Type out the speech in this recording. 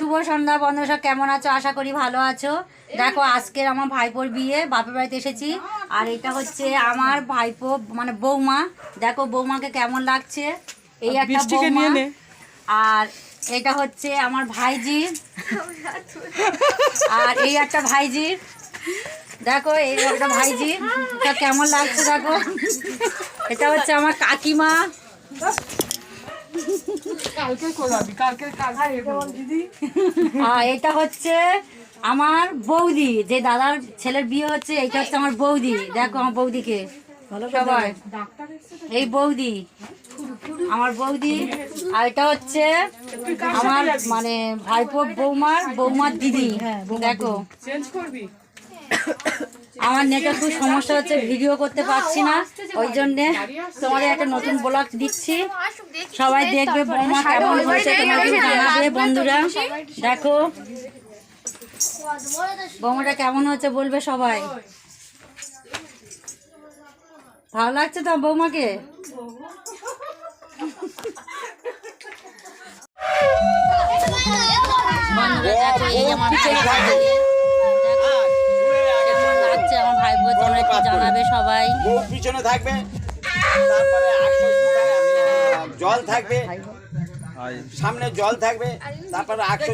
শুভ সন্ধ্যা বন্ধু সব কেমন আছো? আশা করি ভালো আছো। দেখো আজকের আমার ভাইপোর বিয়ে বাপের বাড়িতে এসেছি। আর এটা হচ্ছে আমার ভাইপো মানে বৌমা। দেখো বৌমাকে কেমন লাগছে? এই একটা বৌমা। আর এটা হচ্ছে আমার ভাইজি। আর এই একটা ভাইজি। দেখো এই একটা ভাইজি। এটা কেমন লাগছে দেখো। এটা হচ্ছে আমার কাকিমা। কালকে কোলাবি কালকে কালকে দিদি। আর এটা হচ্ছে আমার বৌদি যে দাদার ছেলের বিয়ে হচ্ছে এটা হচ্ছে আমার বৌদি। দেখো আমার বৌদিকে। সবাই। এই বৌদি। আমার বৌদি। আর এটা হচ্ছে আমার মানে ভাইপো বৌমার বৌমার দিদি। দেখো। চেঞ্জ করবি? আমার নেটে খুব সমস্যা হচ্ছে, ভিডিও করতে পারছি না। ওই জন্যে তোমাদের একটা নতুন ব্লগ দিচ্ছি। সবাই দেখবে বৌমা কেমন হয়েছে জানাবে বন্ধুরা। দেখো, বৌমাটা কেমন হচ্ছে বলবে সবাই। ভালো লাগছে তো বৌমাকে? এই আমার ভাই। দেখো, কেমন লাগছে আমার ভাই বোন তোমরা একটু জানাবে সবাই। বউ পিছনে থাকবে। তারপরে জল থাকবে। সামনে জল থাকবে। তারপরে আটশো